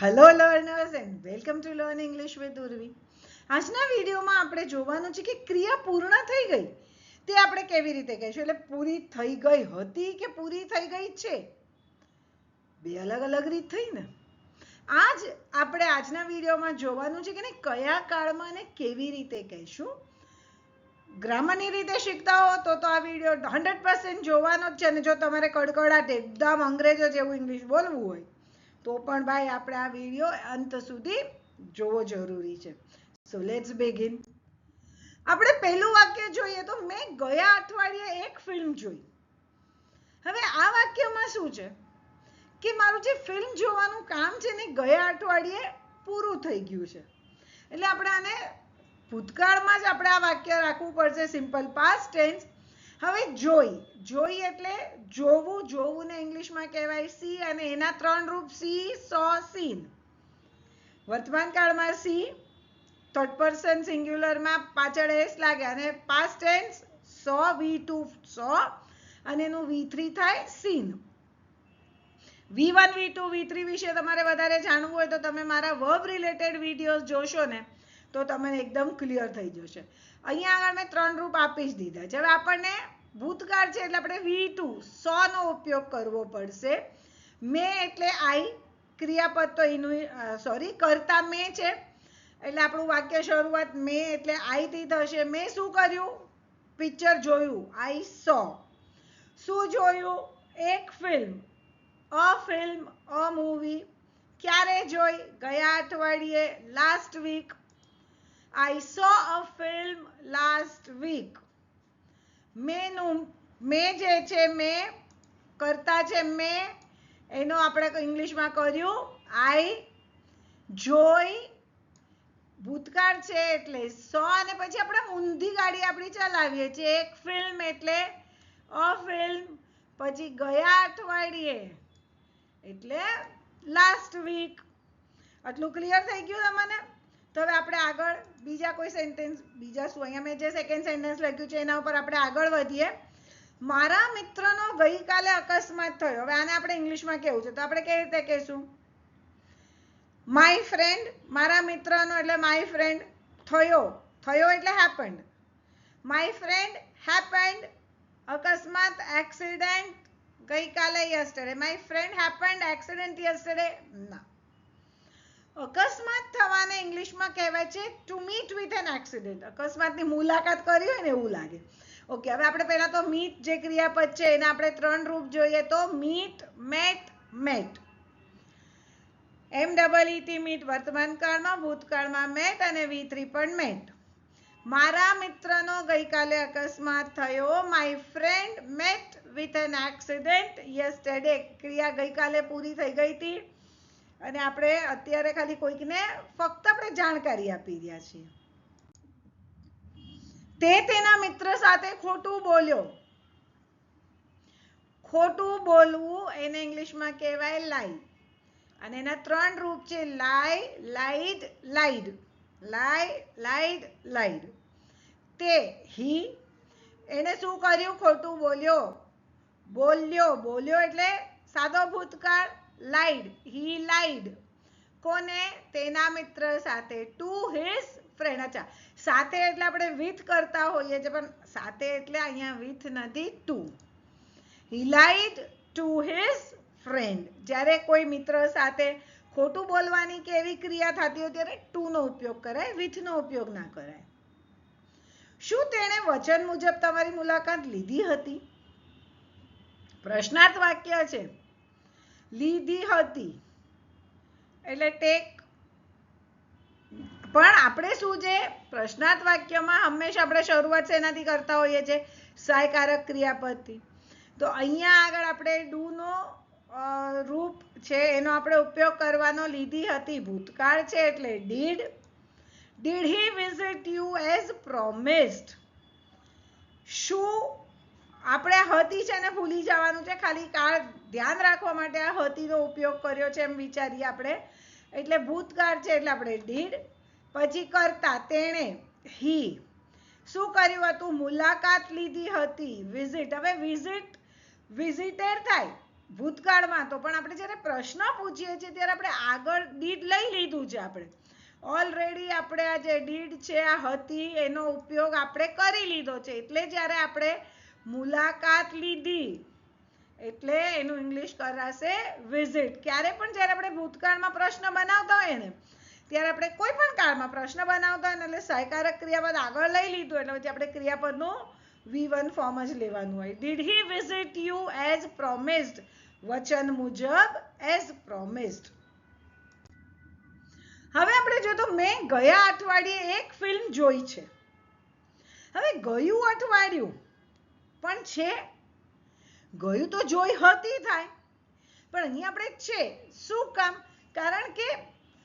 Hello learners and welcome to learn English with Urvi આજના વિડીયોમાં આપણે જોવાનું છે કે ક્રિયા પૂર્ણ થઈ ગઈ. તે આપણે કેવી રીતે કહીશું? એટલે પૂરી થઈ ગઈ હતી કે પૂરી થઈ ગઈ છે? બે અલગ અલગ રીત થઈ ને? આજ આપણે આજના વિડીયોમાં જોવાનું છે કે ને કયા કાળમાં અને કેવી રીતે કહીશું? ગ્રામરની રીતે શીખતા હો તો તો આ વીડિયો હંડ્રેડ પર્સન્ટ જોવાનો જ છે અને જો તમારે કડકડાટ એકદમ અંગ્રેજો જેવું ઇંગ્લિશ બોલવું હોય તો પણ ભાઈ આપણે આ વીડિયો અંત સુધી જોવો જરૂરી છે. સો લેટ્સ બિગિન આપણે પહેલું વાક્ય જોઈએ તો મેં ગયા અઠવાડિયે એક ફિલ્મ જોઈ. હવે આ વાક્યમાં શું છે? કે મારું જે ફિલ્મ જોવાનું કામ છે ને ગયા અઠવાડિયે પૂરું થઈ ગયું છે. એટલે આપણે આને ભૂતકાળમાં જ આપણે આ વાક્ય રાખવું પડશે. સિમ્પલ પાસ્ટ ટેન્સ હવે જોઈ જોઈ એટલે જોવું જોવું ને ઇંગ્લિશમાં કહેવાય સી અને એના ત્રણ રૂપ સી, સો, સીન. વર્તમાન કાળમાં સી થર્ડ પર્સન સિંગ્યુલરમાં પાછળ એસ લાગે અને past tense saw V two saw અને એનું વી થ્રી થાય seen. V one V two V three વિશે તમારે વધારે જાણવું હોય તો તમે મારા વર્બ રિલેટેડ વિડીયોઝ જોશો ને, તો તમને એકદમ ક્લિયર થઈ જશે. અહીંયા આગળ મેં ત્રણ રૂપ આપી જ દીધા. છે હવે આપણને ભૂતકાળ છે એટલે આપણે વી ટુ સો નો ઉપયોગ કરવો પડશે. મે એટલે આઈ ક્રિયાપદ તો એનું સોરી કરતા મે છે. એટલે આપણું વાક્ય શરૂઆત મે એટલે આઈથી થશે. મેં શું કર્યું? પિક્ચર જોયું. આઈ સો શું જોયું? એક film a film a movie ક્યારે જોઈ? ગયા અઠવાડિયે last week I saw a film last week. મેનું, મેં જે છે મેં, કરતા છે મેં, એનો આપણે ઇંગ્લિશમાં કર્યું, આઈ, જોઈ, ભૂતકાળ છે એટલે સો, અને પછી આપણે ઊંધી ગાડી આપણી ચલાવીએ છીએ, એક ફિલ્મ એટલે, અ ફિલ્મ, પછી ગયા અઠવાડિયે, એટલે લાસ્ટ વીક આટલું ક્લિયર થઈ ગયું તમને? તો હવે આપણે આગળ બીજા કોઈ સેન્ટેન્સ બીજા શું? અહીંયા મેં જે સેકન્ડ સેન્ટેન્સ લખ્યું છે, એના ઉપર આપણે આગળ વધીએ. મારા મિત્રનો ગઈકાલે અકસ્માત થયો. હવે આને આપણે ઇંગ્લિશમાં કેવું છે? તો આપણે કેવી રીતે કહેશું? માય ફ્રેન્ડ મારા મિત્રનો એટલે માય ફ્રેન્ડ થયો. થયો એટલે હેપન્ડ માય ફ્રેન્ડ હેપન્ડ અકસ્માત એક્સિડન્ટ ગઈકાલે yesterday my friend happened accident yesterday ના. અકસ્માત થવાને ઇંગ્લિશમાં કહેવાય છે to meet with an accident અકસ્માતની મુલાકાત કરી હોય ને એવું લાગે. ઓકે હવે આપણે પહેલાં તો મીટ જે ક્રિયાપદ છે, એને આપણે ત્રણ રૂપ જોઈએ તો meet met met M double E T meet વર્તમાન કાળમાં ભૂતકાળમાં મેટ અને વી થ્રી પણ મેટ મારા મિત્રનો ગઈકાલે અકસ્માત થયો. My friend met with an accident yesterday ક્રિયા ગઈકાલે પૂરી થઈ ગઈ હતી. અને આપણે અત્યારે ખાલી કોઈકને ફક્ત આપણે જાણકારી આપી રહ્યા છીએ. તે તેના મિત્ર સાથે ખોટું બોલ્યો. ખોટું બોલવું એને ઇંગ્લિશમાં કહેવાય લાઈ અને એના ત્રણ રૂપ છે lie lied lied lie lied lied તે હી, એને શું કર્યું? ખોટું બોલ્યો. બોલ્યો બોલ્યો એટલે સાદો ભૂતકાળ લાઈડ, હી લાઈડ. કોને? તેના મિત્ર સાથે, ટુ હિઝ ફ્રેન્ડ. અચ્છા, સાથે એટલે આપણે વિથ કરતા હોઈએ છીએ, પણ સાથે એટલે અહીંયા વિથ નથી, to. He lied, to his friend. જ્યારે કોઈ મિત્ર સાથે ખોટું બોલવાની કે એવી ક્રિયા થતી હોય, ત્યારે ટુ નો ઉપયોગ કરાય, વિથનો ઉપયોગ ના કરાય. શું તેણે વચન મુજબ તમારી મુલાકાત લીધી હતી? પ્રશ્નાર્થ વાક્ય છે. લીધી હતી. એટલે ટેક પણ આપણે શું છે? પ્રશ્નાર્થ વાક્યમાં હંમેશા આપણે શરૂઆત શેનાથી કરતા હોઈએ છીએ? સહાયકારક ક્રિયાપદથી. તો અહીંયા આગળ આપણે ડુ નો રૂપ છે એનો આપણે ઉપયોગ કરવાનો લીધી હતી. ભૂતકાળ છે એટલે did. Did he visit you as promised. આપણે હતી છે ને ભૂલી જવાનું છે. ખાલી કાળ ધ્યાન રાખવા માટે આ હતીનો ઉપયોગ કર્યો છે એમ વિચારીએ આપણે. એટલે ભૂતકાળ છે એટલે આપણે ડીડ પછી કરતા તેણે હી. શું કર્યું હતું? મુલાકાત લીધી હતી. વિઝિટ હવે વિઝિટ વિઝિટેર થાય ભૂતકાળમાં તો. પણ આપણે જ્યારે પ્રશ્ન પૂછીએ છીએ ત્યારે આપણે આગળ ડીડ લઈ લીધું છે આપણે. ઓલરેડી આપણે આ જે ડીડ છે, આ હતી, એનો ઉપયોગ આપણે કરી લીધો છે. એટલે જ્યારે આપણે મુલાકાત લીધી. એટલે એનું ઇંગ્લિશ કરાશે વિઝિટ ક્યારે પણ જ્યારે આપણે ભૂતકાળમાં પ્રશ્ન બનાવતા હોય ને, ત્યારે આપણે કોઈ પણ કાળમાં પ્રશ્ન બનાવતા હોય ને, એટલે સહકારક ક્રિયાપદ આગળ લઈ લીધું, એટલે પછી આપણે ક્રિયાપદનું વી વન ફોર્મ જ લેવાનું હોય. Did he visit you as promised વચન મુજબ એઝ પ્રોમિસ્ડ હવે આપણે જો તો મેં ગયા અઠવાડિયે એક ફિલ્મ જોઈ છે. હવે ગયું અઠવાડિયું પણ છે. ગયું તો જોઈ હતી થાય. પણ અહીં આપણે છે. શું કામ? કારણ કે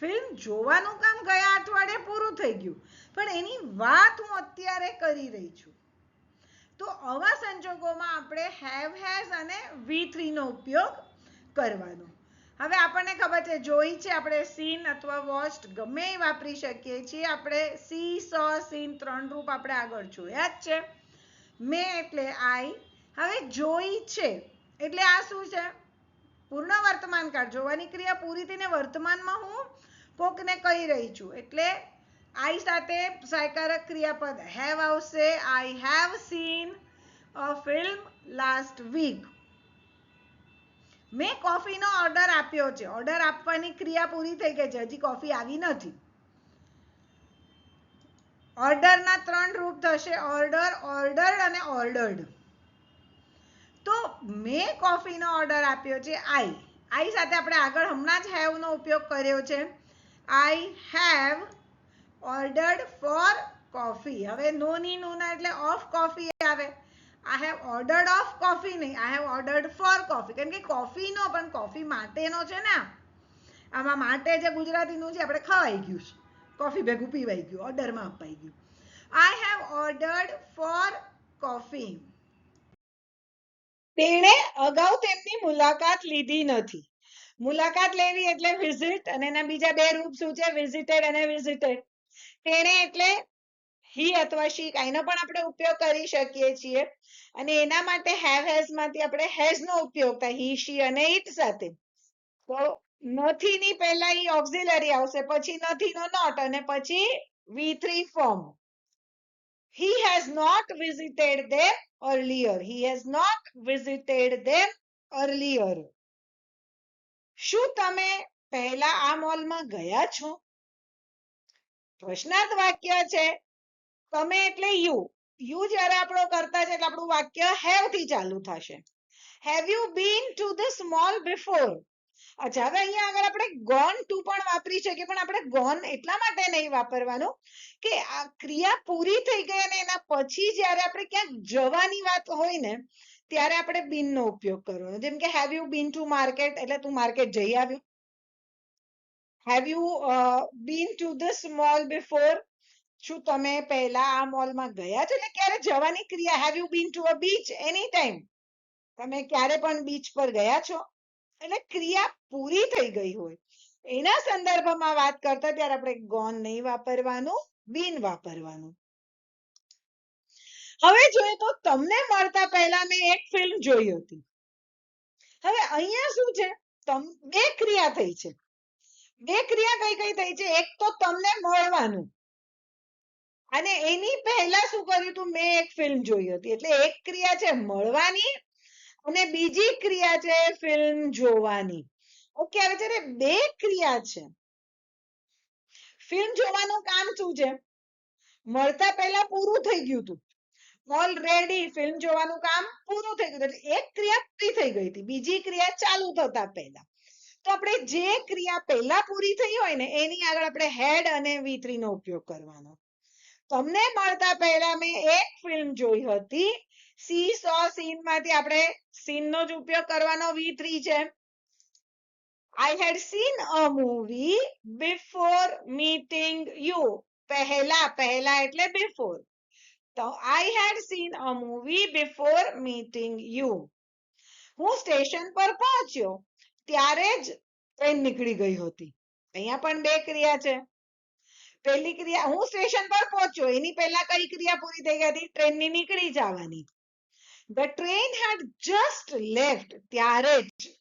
ફિલ્મ જોવાનું કામ ગયા અઠવાડિયે પૂરું થઈ ગયું. પણ એની વાત હું અત્યારે કરી રહી છું. તો આવા સંજોગોમાં આપણે હેવ હેઝ અને વી થ્રીનો ઉપયોગ કરવાનો. હવે આપણને ખબર છે, જોઈ છે આપણે સીન અથવા વોચ્ડ ગમે એ વાપરી શકીએ છીએ. આપણે સી સો સીન ત્રણ રૂપ આપણે આગળ જોયા જ છે. મેં એટલે આઈ. હવે જોઈ છે. એટલે આ શું છે? પૂર્ણ વર્તમાન કાળ જોવાની ક્રિયા પૂરી થઈને વર્તમાનમાં હું કોકને કહી રહી છું. એટલે આઈ સાથે સહાયકારક ક્રિયાપદ હેવ આવશે. I have seen a film last week મેં કોફીનો ઓર્ડર આપ્યો છે. ઓર્ડર આપવાની ક્રિયા પૂરી થઈ ગઈ છે. હજી કોફી આવી નથી. ઓર્ડરના ત્રણ રૂપ થશે, ઓર્ડર, ઓર્ડર્ડ અને ઓર્ડર્ડ. તો મેં કોફીનો ઓર્ડર આપ્યો છે આઈ. આઈ સાથે આપણે આગળ હમણાં જ હેવનો ઉપયોગ કર્યો છે. I have ordered for coffee. હવે નોની નોના એટલે ઓફ કોફી આવે. I have ordered of coffee નહીં, I have ordered for coffee. કેમ કે કોફીનો, પણ કોફી માટેનો છે ને આમાં માટે જે ગુજરાતીનું છે, આપણે ખવાઈ ગયું છે. કોફી ભેગું પીવાઈ ગયું ઓર્ડરમાં અપાઈ ગયું. I have ordered for coffee તેણે અગાઉ તેમની મુલાકાત લીધી નથી. મુલાકાત લેવી એટલે વિઝિટ અને એના બીજા બે રૂપ શું છે? વિઝિટેડ અને વિઝિટેડ તેણે એટલે હી અથવા શી કાંઈનો પણ આપણે ઉપયોગ કરી શકીએ છીએ. અને એના માટે હેવ હેઝમાંથી આપણે હેઝ નો ઉપયોગ થાય હી શી અને ઇટ સાથે. તો નથી ની પહેલા ઈ ઓક્ઝિલરી આવશે, પછી નથી નો નોટ અને પછી V three form he has not visited them earlier he has not visited them earlier શું તમે પહેલા આ મોલમાં ગયા છો? પ્રશ્નાર્થ વાક્ય છે. તમે એટલે યુ. યુ જ્યારે આપણો કરતા છે એટલે આપણું વાક્ય હેવથી ચાલુ થશે. Have you been to this mall before અચ્છા હવે અહીંયા આગળ આપણે ગોન ટુ પણ વાપરી શકીએ, પણ આપણે ગોન એટલા માટે નહીં વાપરવાનું કે આ ક્રિયા પૂરી થઈ ગઈ અને એના પછી જ્યારે આપણે ક્યાંક જવાની વાત હોય ને, ત્યારે આપણે બીન નો ઉપયોગ કરવાનો. જેમ કે have you been to market એટલે તું માર્કેટ જઈ આવ્યો. Have you been to this mall before શું તમે પહેલા આ મોલમાં ગયા છો? એટલે ક્યારે જવાની ક્રિયા? Have you been to a beach any time તમે ક્યારે પણ બીચ પર ગયા છો? એટલે ક્રિયા પૂરી થઈ ગઈ હોય. એના સંદર્ભમાં વાત કરતા ત્યારે આપણે ગોન નહીં વાપરવાનું, બીન વાપરવાનું. હવે જોઈએ તો તમને મળતા પહેલા મેં એક ફિલ્મ જોઈ હતી. હવે અહીંયા શું છે? તમ, બે ક્રિયા થઈ છે. બે ક્રિયા કઈ કઈ થઈ છે? એક તો તમને મળવાનું. અને એની પહેલા શું કર્યું હતું? મેં એક ફિલ્મ જોઈ હતી. એટલે એક ક્રિયા છે મળવાની અને બીજી ક્રિયા છે ફિલ્મ જોવાની. ઓકે, હવે જ્યારે બે ક્રિયા છે, ફિલ્મ જોવાનું કામ શું છે? મળતા પહેલા પૂરું થઈ ગયું હતું. ઓલરેડી ફિલ્મ જોવાનું કામ પૂરું થઈ ગયું એક ક્રિયા પૂરી થઈ ગઈ હતી. બીજી ક્રિયા ચાલુ થતા પહેલા. તો આપણે જે ક્રિયા પહેલા પૂરી થઈ હોય ને, એની આગળ આપણે હેડ અને થ્રી નો ઉપયોગ કરવાનો. તમને મળતા પહેલા મેં એક ફિલ્મ જોઈ હતી. સી સો સીનમાંથી આપણે સીન નો જ ઉપયોગ કરવાનો વી થ્રી છે. I had seen a movie before meeting you પહેલા પહેલા એટલે બિફોર તો I had seen a movie before meeting you હું સ્ટેશન પર પહોંચ્યો. ત્યારે જ ટ્રેન નીકળી ગઈ હતી. અહીંયા પણ બે ક્રિયા છે. પહેલી ક્રિયા, હું સ્ટેશન પર પહોંચ્યો, એની પહેલા કઈ ક્રિયા પૂરી થઈ ગઈ હતી? ટ્રેનની નીકળી જવાની. The train had just left ત્યારે જ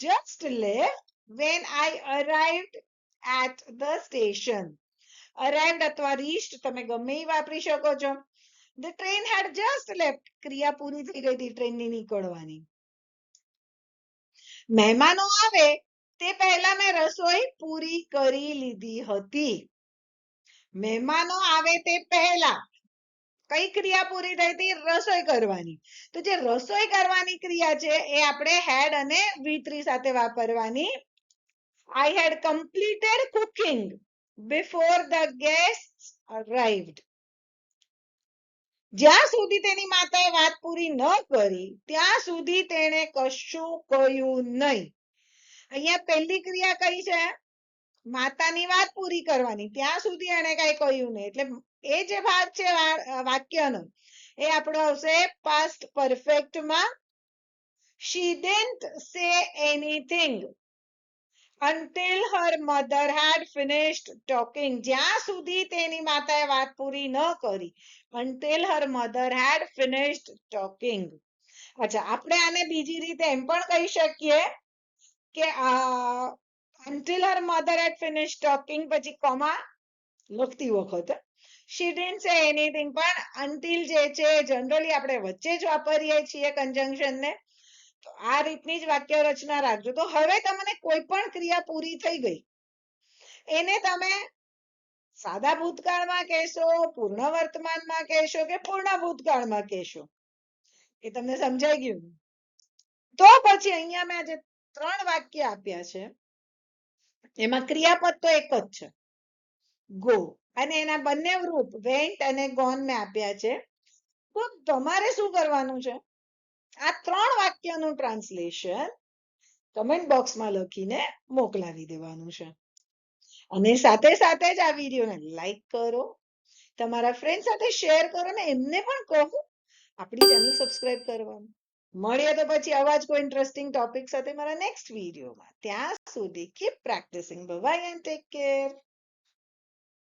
just left when I arrived at the station arrived અથવા રીસ્ટ તમે ગમે એ વાપરી શકો છો. The train had just left ક્રિયા પૂરી થઈ ગઈ હતી ટ્રેનની નીકળવાની. મહેમાનો આવે, તે પહેલા મેં રસોઈ પૂરી કરી લીધી હતી. મહેમાનો આવે તે પહેલા. કઈ ક્રિયા પૂરી થઈ હતી? રસોઈ કરવાની. તો જે રસોઈ કરવાની ક્રિયા છે, એ આપણે હેડ અને વી સાથે વાપરવાની. I had completed cooking before the guest arrived જ્યાં સુધી તેની માતાએ વાત પૂરી ન કરી, ત્યાં સુધી તેણે કશું કહ્યું નહીં. અહીંયા પહેલી ક્રિયા કઈ છે? માતાની વાત પૂરી કરવાની. ત્યાં સુધી એને કઈ કહ્યું નહીં. એટલે એ જે ભાગ છે વાક્યનો, એ આપણો આવશે પાસ્ટ પરફેક્ટમાં she didn't say anything until her mother had finished talking. જ્યાં સુધી તેની માતાએ વાત પૂરી ન કરી, until her mother had finished talking. અચ્છા, આપણે આને બીજી રીતે એમ પણ કહી શકીએ કે until her mother had finished talking, પછી કોમા લખતી વખત, she didn't say anything. પણ until જે છે જનરલી આપણે વચ્ચે જ વાપરીએ છીએ conjunction ને, તો આ રીતની જ વાક્ય રચના રાખજો. તો હવે તમને કોઈ પણ ક્રિયા પૂરી થઈ ગઈ, એને તમે સાદા ભૂતકાળમાં કહેશો, પૂર્ણ વર્તમાનમાં કહેશો કે પૂર્ણ ભૂતકાળમાં કહેશો? એ તમને સમજાઈ ગયું? તો પછી અહીંયા મેં આજે ત્રણ વાક્ય આપ્યા છે. એમાં ક્રિયાપદ તો એક જ છે. ગો. અને એના બંને રૂપ વેન્ટ અને ગોન મેં આપ્યા છે. તો તમારે શું કરવાનું છે? આ ત્રણ વાક્યનું ટ્રાન્સલેશન કમેન્ટ બોક્સમાં લખીને મોકલાવી દેવાનું છે. અને સાથે સાથે જ આ વિડીયોને લાઈક કરો. તમારા ફ્રેન્ડ સાથે શેર કરો ને એમને પણ કહો. આપણી ચેનલ સબસ્ક્રાઇબ કરવાનું. મળીએ તો પછી આવા જ કોઈ ઇન્ટરેસ્ટિંગ ટોપિક સાથે મારા નેક્સ્ટ વિડીયોમાં ત્યાં સુધી keep practising bye and take care